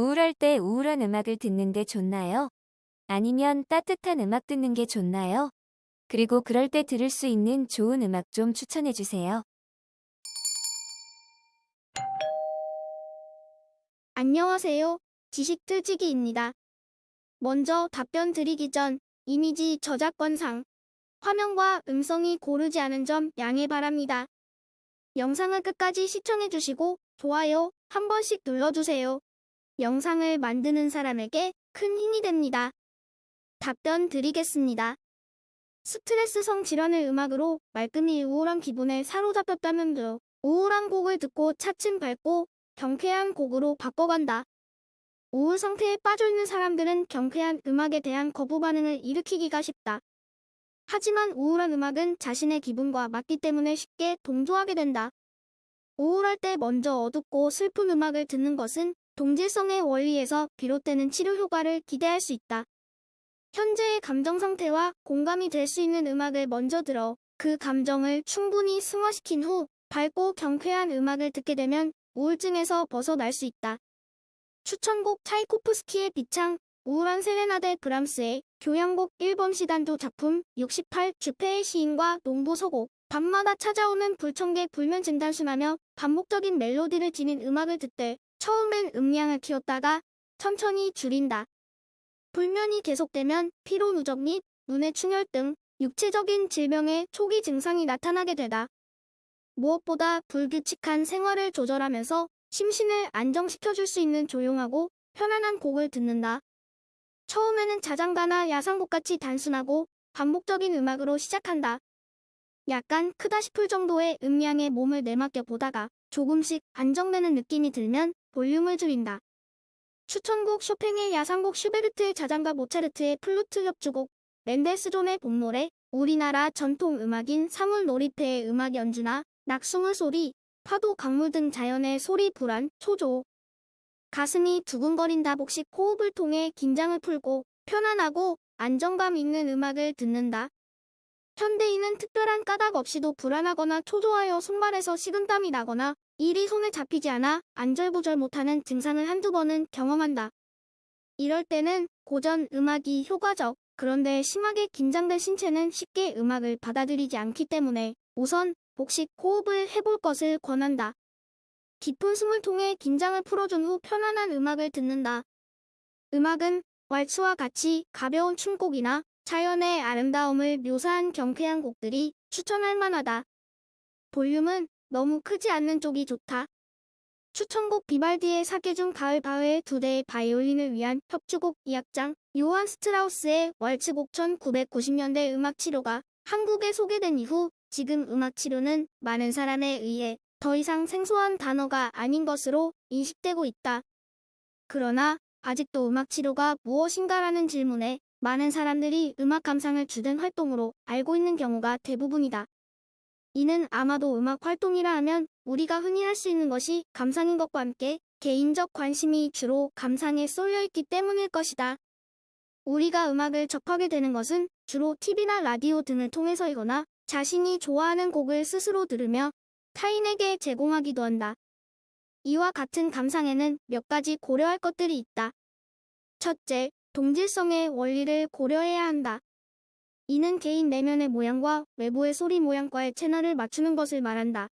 우울할 때 우울한 음악을 듣는 게 좋나요? 아니면 따뜻한 음악 듣는 게 좋나요? 그리고 그럴 때 들을 수 있는 좋은 음악 좀 추천해 주세요. 안녕하세요. 지식 틀지기입니다. 먼저 답변 드리기 전 이미지 저작권상 화면과 음성이 고르지 않은 점 양해 바랍니다. 영상을 끝까지 시청해 주시고 좋아요 한 번씩 눌러주세요. 영상을 만드는 사람에게 큰 힘이 됩니다. 답변 드리겠습니다. 스트레스성 질환의 음악으로 말끔히 우울한 기분에 사로잡혔다면도 우울한 곡을 듣고 차츰 밝고 경쾌한 곡으로 바꿔간다. 우울 상태에 빠져있는 사람들은 경쾌한 음악에 대한 거부 반응을 일으키기가 쉽다. 하지만 우울한 음악은 자신의 기분과 맞기 때문에 쉽게 동조하게 된다. 우울할 때 먼저 어둡고 슬픈 음악을 듣는 것은 동질성의 원리에서 비롯되는 치료 효과를 기대할 수 있다. 현재의 감정 상태와 공감이 될 수 있는 음악을 먼저 들어 그 감정을 충분히 승화시킨 후 밝고 경쾌한 음악을 듣게 되면 우울증에서 벗어날 수 있다. 추천곡 차이코프스키의 비창, 우울한 세레나데 브람스의 교향곡 1번 시단조 작품 68 주페의 시인과 농부 서곡, 밤마다 찾아오는 불청객 불면 진단순하며 반복적인 멜로디를 지닌 음악을 듣되 처음엔 음량을 키웠다가 천천히 줄인다. 불면이 계속되면 피로 누적 및 눈의 충혈 등 육체적인 질병의 초기 증상이 나타나게 되다. 무엇보다 불규칙한 생활을 조절하면서 심신을 안정시켜줄 수 있는 조용하고 편안한 곡을 듣는다. 처음에는 자장가나 야상곡같이 단순하고 반복적인 음악으로 시작한다. 약간 크다 싶을 정도의 음량에 몸을 내맡겨 보다가 조금씩 안정되는 느낌이 들면 볼륨을 줄인다. 추천곡 쇼팽의 야상곡 슈베르트의 자장가 모차르트의 플루트 협주곡 멘델스존의 봄노래 우리나라 전통 음악인 사물 놀이패의 음악 연주나 낙숭의 소리, 파도 강물 등 자연의 소리 불안, 초조. 가슴이 두근거린다 복식 호흡을 통해 긴장을 풀고 편안하고 안정감 있는 음악을 듣는다. 현대인은 특별한 까닭 없이도 불안하거나 초조하여 손발에서 식은땀이 나거나 일이 손에 잡히지 않아 안절부절 못하는 증상을 한두 번은 경험한다. 이럴 때는 고전 음악이 효과적. 그런데 심하게 긴장된 신체는 쉽게 음악을 받아들이지 않기 때문에 우선 복식 호흡을 해볼 것을 권한다. 깊은 숨을 통해 긴장을 풀어준 후 편안한 음악을 듣는다. 음악은 왈츠와 같이 가벼운 춤곡이나 자연의 아름다움을 묘사한 경쾌한 곡들이 추천할 만하다. 볼륨은 너무 크지 않는 쪽이 좋다. 추천곡 비발디의 사계 중 가을 바흐의 두 대의 바이올린을 위한 협주곡 2악장 요한 스트라우스의 왈츠곡 1990년대 음악 치료가 한국에 소개된 이후 지금 음악 치료는 많은 사람에 의해 더 이상 생소한 단어가 아닌 것으로 인식되고 있다. 그러나 아직도 음악 치료가 무엇인가라는 질문에 많은 사람들이 음악 감상을 주된 활동으로 알고 있는 경우가 대부분이다. 이는 아마도 음악 활동이라 하면 우리가 흔히 할 수 있는 것이 감상인 것과 함께 개인적 관심이 주로 감상에 쏠려 있기 때문일 것이다. 우리가 음악을 접하게 되는 것은 주로 TV나 라디오 등을 통해서이거나 자신이 좋아하는 곡을 스스로 들으며 타인에게 제공하기도 한다. 이와 같은 감상에는 몇 가지 고려할 것들이 있다. 첫째, 동질성의 원리를 고려해야 한다. 이는 개인 내면의 모양과 외부의 소리 모양과의 채널을 맞추는 것을 말한다.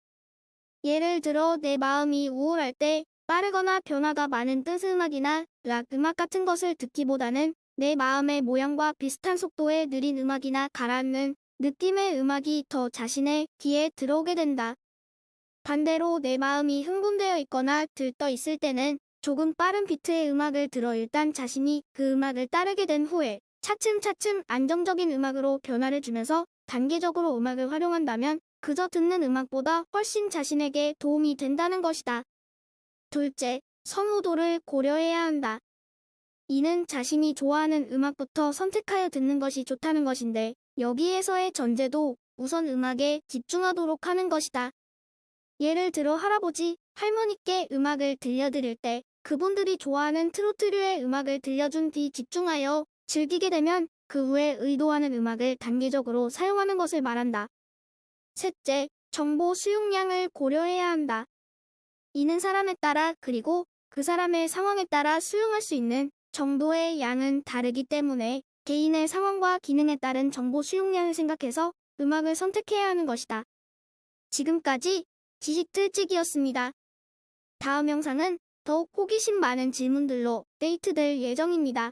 예를 들어 내 마음이 우울할 때 빠르거나 변화가 많은 댄스 음악이나 락 음악 같은 것을 듣기보다는 내 마음의 모양과 비슷한 속도의 느린 음악이나 가라앉는 느낌의 음악이 더 자신의 귀에 들어오게 된다. 반대로 내 마음이 흥분되어 있거나 들떠 있을 때는 조금 빠른 비트의 음악을 들어 일단 자신이 그 음악을 따르게 된 후에 차츰차츰 안정적인 음악으로 변화를 주면서 단계적으로 음악을 활용한다면 그저 듣는 음악보다 훨씬 자신에게 도움이 된다는 것이다. 둘째, 선호도를 고려해야 한다. 이는 자신이 좋아하는 음악부터 선택하여 듣는 것이 좋다는 것인데 여기에서의 전제도 우선 음악에 집중하도록 하는 것이다. 예를 들어 할아버지, 할머니께 음악을 들려드릴 때 그분들이 좋아하는 트로트류의 음악을 들려준 뒤 집중하여 즐기게 되면 그 후에 의도하는 음악을 단계적으로 사용하는 것을 말한다. 셋째, 정보 수용량을 고려해야 한다. 이는 사람에 따라 그리고 그 사람의 상황에 따라 수용할 수 있는 정도의 양은 다르기 때문에 개인의 상황과 기능에 따른 정보 수용량을 생각해서 음악을 선택해야 하는 것이다. 지금까지 지식 틀찍이었습니다. 다음 영상은 더욱 호기심 많은 질문들로 데이트될 예정입니다.